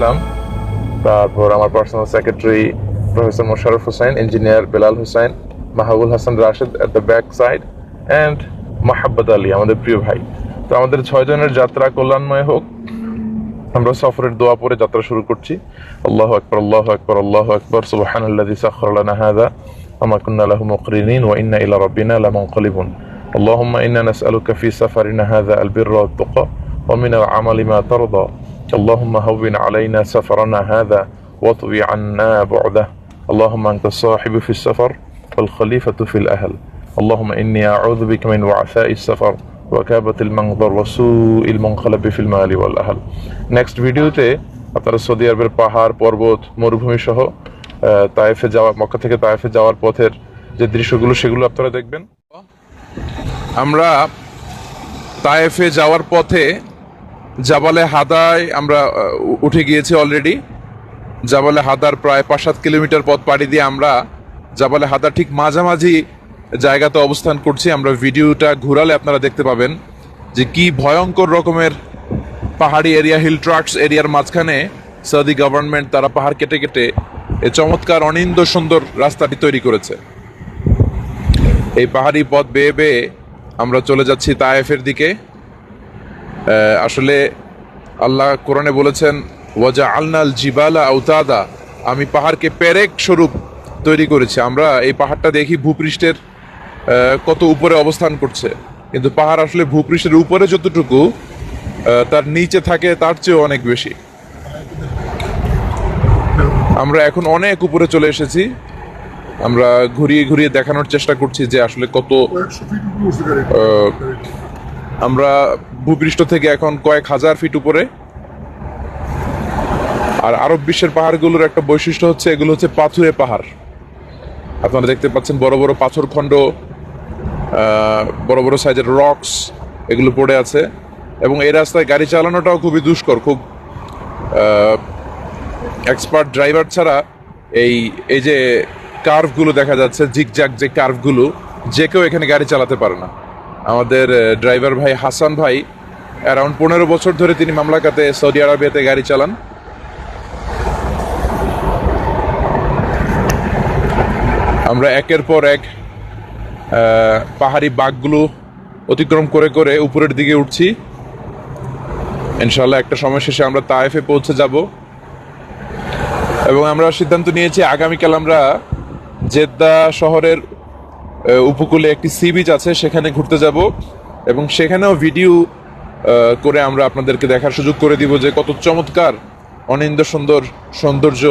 ইসলাম তারপর আমার personal secretary professor Mosharraf Hossain engineer Belal Hossain Mahbul Hasan Rashed at the back side and Mahabbat Ali আমাদের প্রিয় ভাই তো আমাদের ছয় জনের যাত্রা কল্যাণময় হোক আমরা সফরের দোয়া পরে যাত্রা শুরু করছি আল্লাহ আকবর আল্লাহ আকবর আল্লাহ আকবর সুবহান আল্লাযী সাখখারা লানা হাযা ওয়া কুন্না লাহু মুকরিনিন ওয়া ইন্না ইলা রাব্বিনা লামুনকালিবুন اللهم إنا نسألك في سفرنا هذا البر والتقى ومن العمل ما ترضى اللهم هون علينا سفرنا هذا واطوي عنا بعده اللهم أنت الصاحب في السفر والخليفة في الأهل اللهم إني أعوذ بك من وعثاء السفر وكابة المنظر وسوء المنقلب في المال والأهل নেক্সট ভিডিওতে আপনারা সৌদি আরবের পাহাড় পর্বত মরুভূমি সহ আহ, তায়েফে যাওয়া মক্কা থেকে তায়েফে যাওয়ার পথের যে দৃশ্যগুলো সেগুলো আপনারা দেখবেন আমরা তায়েফে যাওয়ার পথে জাবালে হাদায় আমরা উঠে গিয়েছি অলরেডি জাবালে হাদার প্রায় পাঁচ সাত কিলোমিটার পথ পাড়ি দিয়ে আমরা জাবালে হাদার ঠিক মাঝামাঝি জায়গাতে অবস্থান করছি। আমরা ভিডিওটা ঘুরালে আপনারা দেখতে পাবেন যে কি ভয়ঙ্কর রকমের পাহাড়ি এরিয়া হিল ট্রাক্স এরিয়ার মাঝখানে সৌদি গভর্নমেন্ট তারা পাহাড় কেটে কেটে এ চমৎকার, অনিন্দ, সুন্দর রাস্তাটি তৈরি করেছে। এই পাহাড়ি পথ বেয়ে বেয়ে আমরা চলে যাচ্ছি তায়েফের দিকে। আসলে আল্লাহ কোরআনে বলেছেন ওয়াজা আলনাল জিবালা আউতাদা আমি পাহাড়কে পেরেক স্বরূপ তৈরি করেছি। আমরা এই পাহাড়টা দেখি ভূপৃষ্ঠের কত উপরে অবস্থান করছে। কিন্তু পাহাড় আসলে ভূপৃষ্ঠের উপরে যতটুকু তার নিচে থাকে তার চেয়েও অনেক বেশি। আমরা এখন অনেক উপরে চলে এসেছি। আমরা ঘুরিয়ে ঘুরিয়ে দেখানোর চেষ্টা করছি যে আসলে কত আমরা ভূপৃষ্ঠ থেকে এখন কয়েক হাজার ফিট উপরে। আর আরব বিশ্বের পাহাড়গুলোর একটা বৈশিষ্ট্য হচ্ছে, এগুলো হচ্ছে পাথুরে পাহাড়। আপনারা দেখতে পাচ্ছেন বড় বড় পাথর খণ্ড বড় বড় সাইজের রক্স এগুলো পড়ে আছে। এবং এই রাস্তায় গাড়ি চালানোটাও খুবই দুষ্কর, খুব এক্সপার্ট ড্রাইভার ছাড়া এই এই যে কার্ভগুলো দেখা যাচ্ছে জিগজ্যাগ যে কার্ভগুলো যে কেউ এখানে গাড়ি চালাতে পারে না। আমাদের ড্রাইভার ভাই হাসান ভাই অ্যারাউন্ড পনেরো বছর ধরে তিনি মামলাকাতে সৌদি আরবিয়াতে গাড়ি চালান। আমরা একের পর এক পাহাড়ি বাঘগুলো অতিক্রম করে করে উপরের দিকে উঠছি। ইনশাল্লাহ একটা সময় শেষে আমরা তায়েফে পৌঁছে যাব। এবং আমরা সিদ্ধান্ত নিয়েছি, আগামীকাল আমরা জেদ্দা শহরের উপকূলে একটি সি বিচ আছে, সেখানে ঘুরতে যাব। এবং সেখানেও ভিডিও করে আমরা আপনাদেরকে দেখার সুযোগ করে দিব যে কত চমৎকার, অনিন্দ সুন্দর সৌন্দর্য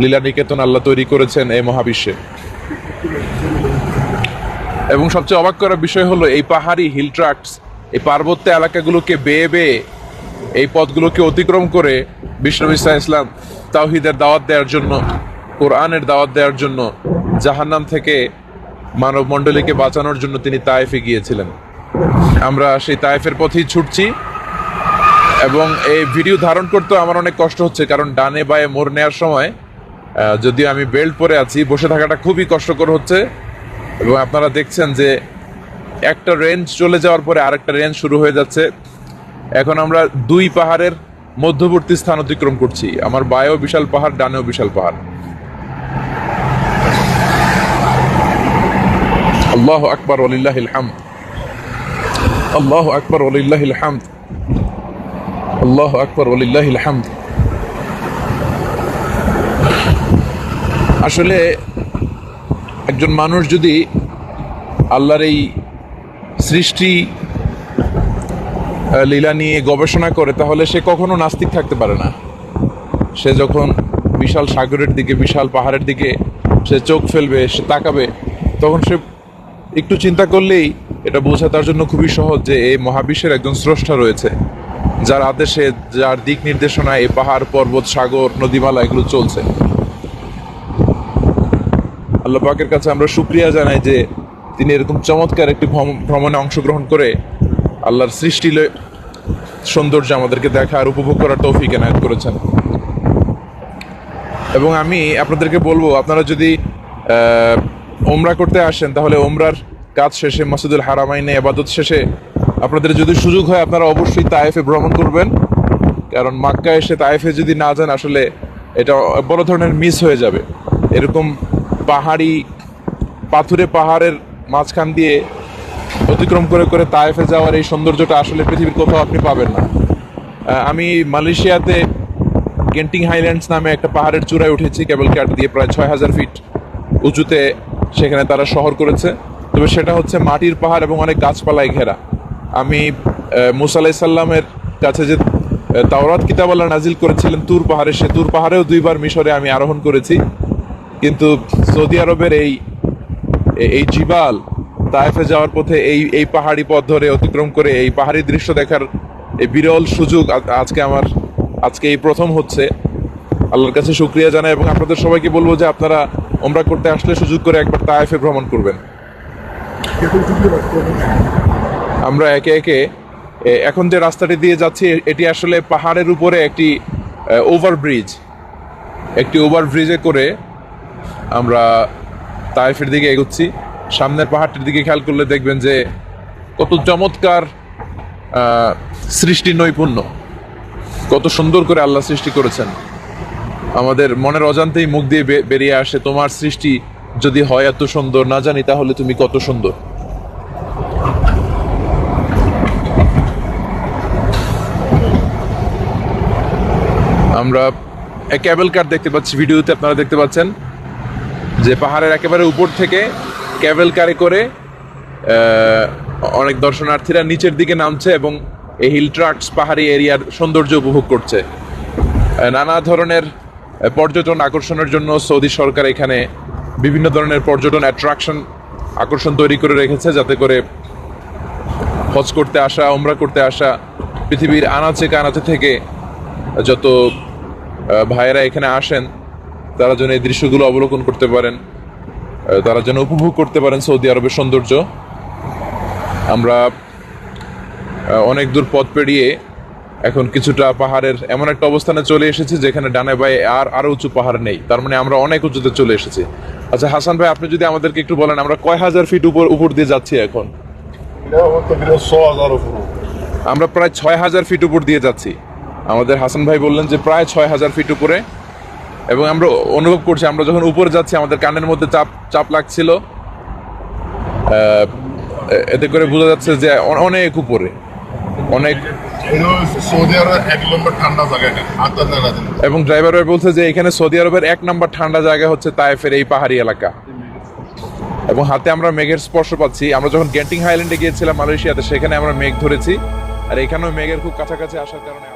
লীলা নিকেতন আল্লাহ তৈরি করেছেন এই মহাবিশ্বে। এবং সবচেয়ে অবাক করার বিষয় হলো, এই পাহাড়ি হিল ট্রাক্টস এই পার্বত্য এলাকাগুলোকে বেয়ে বেয়ে এই পথগুলোকে অতিক্রম করে বিষ্ণু ইসা ইসলাম তাওহিদের দাওয়াত দেওয়ার জন্য, কোরআনের দাওয়াত দেওয়ার জন্য জাহান্নাম থেকে মানব মণ্ডলীকে বাঁচানোর জন্য তিনি তায়েফে গিয়েছিলেন। আমরা সেই তায়েফের পথেই ছুটছি এবং এই ভিডিও ধারণ করতেও আমার অনেক কষ্ট হচ্ছে, কারণ ডানে বায়ে মোড় নেওয়ার সময় যদিও আমি বেল্ট পরে আছি, বসে থাকাটা খুবই কষ্টকর হচ্ছে। এবং আপনারা দেখছেন যে একটা রেঞ্জ চলে যাওয়ার পরে আরেকটা রেঞ্জ শুরু হয়ে যাচ্ছে। এখন আমরা দুই পাহাড়ের মধ্যবর্তী স্থান অতিক্রম করছি। আমার বায়েও বিশাল পাহাড়, ডানেও বিশাল পাহাড়। আল্লাহ আকবর আলিল্লাহ হামদ। আল্লাহ আকবর ওলিল্লাহিল হামদ আল্লাহ আকবর ওলিল্লাহিল হামদ আসলে একজন মানুষ যদি আল্লাহর এই সৃষ্টি লীলা নিয়ে গবেষণা করে, তাহলে সে কখনো নাস্তিক থাকতে পারে না। সে যখন বিশাল সাগরের দিকে, বিশাল পাহাড়ের দিকে সে চোখ ফেলবে, সে তাকাবে, তখন সে একটু চিন্তা করলেই এটা বোঝা তার জন্য খুবই সহজ যে এই মহাবিশ্বের একজন স্রষ্টা রয়েছে, যার আদেশে, যার দিক নির্দেশনায় এই পাহাড়, পর্বত, সাগর, নদীমালা এগুলো চলছে। আল্লাহ পাকের কাছে আমরা শুক্রিয়া জানাই যে তিনি এরকম চমৎকার একটি ভ্রম- ভ্রমণে অংশগ্রহণ করে আল্লাহর সৃষ্টি সৌন্দর্য আমাদেরকে দেখা আর উপভোগ করার তৌফিক এনায়ত করেছেন। এবং আমি আপনাদেরকে বলব, আপনারা যদি ওমরা করতে আসেন, তাহলে ওমরার কাজ শেষে মাসুদুল হারামাইনে আবাদত শেষে আপনাদের যদি সুযোগ হয়, আপনারা অবশ্যই তায়েফে ভ্রমণ করবেন। কারণ মাক্কা এসে তায়েফে যদি না যান, আসলে এটা বড় ধরনের মিস হয়ে যাবে। এরকম পাহাড়ি, পাথুরে পাহাড়ের মাঝখান দিয়ে অতিক্রম করে করে তায়েফে যাওয়ার এই সৌন্দর্যটা আসলে পৃথিবীর কোথাও আপনি পাবেন না। আমি মালয়েশিয়াতে গেন্টিং হাইল্যান্ডস নামে একটা পাহাড়ের চূড়ায় উঠেছি, কেবল কার দিয়ে প্রায় ছয় হাজার ফিট উঁচুতে সেখানে তারা শহর করেছে। তবে সেটা হচ্ছে মাটির পাহাড় এবং অনেক গাছপালায় ঘেরা। আমি আহ, মুসা আলাহি সাল্লামের কাছে যে তাওরাত কিতাবাল্লাহ নাজিল করেছিলেন তুর পাহাড়ে সে তুর পাহাড়েও দুইবার মিশরে আমি আরোহণ করেছি। কিন্তু সৌদি আরবের এই এই জিবাল তায়েফে যাওয়ার পথে এই এই পাহাড়ি পথ ধরে অতিক্রম করে এই পাহাড়ি দৃশ্য দেখার এই বিরল সুযোগ আজকে আমার আজকে এই প্রথম হচ্ছে। আল্লাহর কাছে শুক্রিয়া জানাই এবং আপনাদের সবাইকে বলব যে আপনারা ওমরা করতে আসলে সুযোগ করে একবার তায়েফে ভ্রমণ করবেন। আমরা একে একে এখন যে রাস্তাটি দিয়ে যাচ্ছি, এটি আসলে পাহাড়ের উপরে একটি ওভারব্রিজ একটি ওভারব্রিজে করে আমরা তায়েফের দিকে এগোচ্ছি। সামনের পাহাড়টির দিকে খেয়াল করলে দেখবেন যে কত চমৎকার সৃষ্টি নৈপুণ্য। কত সুন্দর করে আল্লাহ সৃষ্টি করেছেন। আমাদের মনের অজান্তেই মুখ দিয়ে বেরিয়ে আসে, তোমার সৃষ্টি যদি হয় এত সুন্দর, না জানি তাহলে তুমি কত সুন্দর। আমরা ক্যাবেল কার দেখতে পাচ্ছি, ভিডিওতে আপনারা দেখতে পাচ্ছেন যে পাহাড়ের একেবারে উপর থেকে ক্যাবেল কারে করে অনেক দর্শনার্থীরা নিচের দিকে নামছে এবং এই হিল ট্রাক্স পাহাড়ি এরিয়ার সৌন্দর্য উপভোগ করছে। নানা ধরনের পর্যটন আকর্ষণের জন্য সৌদি সরকার এখানে বিভিন্ন ধরনের পর্যটন অ্যাট্রাকশন আকর্ষণ তৈরি করে রেখেছে যাতে করে হজ করতে আসা ওমরা করতে আসা, পৃথিবীর আনাচে কানাচে থেকে যত ভাইয়েরা এখানে আসেন। তারা যেন এই দৃশ্যগুলো অবলোকন করতে পারেন। তারা যেন উপভোগ করতে পারেন সৌদি আরবের সৌন্দর্য। আমরা অনেক দূর পথ পেরিয়ে এখন কিছুটা পাহাড়ের এমন একটা অবস্থানে চলে এসেছি যেখানে ডানে বায়ে আর আরও উঁচু পাহাড় নেই। তার মানে আমরা অনেক উঁচুতে চলে এসেছি। আচ্ছা হাসান ভাই আপনি যদি আমাদেরকে একটু বলেন আমরা কয় হাজার ফিট উপর উপর দিয়ে যাচ্ছি এখন? আমরা প্রায় ছয় হাজার ফিট উপর দিয়ে যাচ্ছি। আমাদের হাসান ভাই বললেন যে প্রায় ছয় হাজার ফিট উপরে। এবং আমরা অনুভব করছি আমরা যখন উপরে যাচ্ছি আমাদের কানের মধ্যে চাপ চাপ লাগছিল। এতে করে বোঝা যাচ্ছে যে অনেক উপরে। অনেক এবং ড্রাইভার ভাই বলছে যে এখানে সৌদি আরবের এক নম্বর ঠান্ডা জায়গা হচ্ছে তায়েফের এই পাহাড়ি এলাকা। এবং হাতে আমরা মেঘের স্পর্শ পাচ্ছি। আমরা যখন গেন্টিং হাইল্যান্ডে গিয়েছিলাম মালয়েশিয়াতে সেখানে আমরা মেঘ ধরেছি। আর এখানেও মেঘের খুব কাছাকাছি আসার কারণে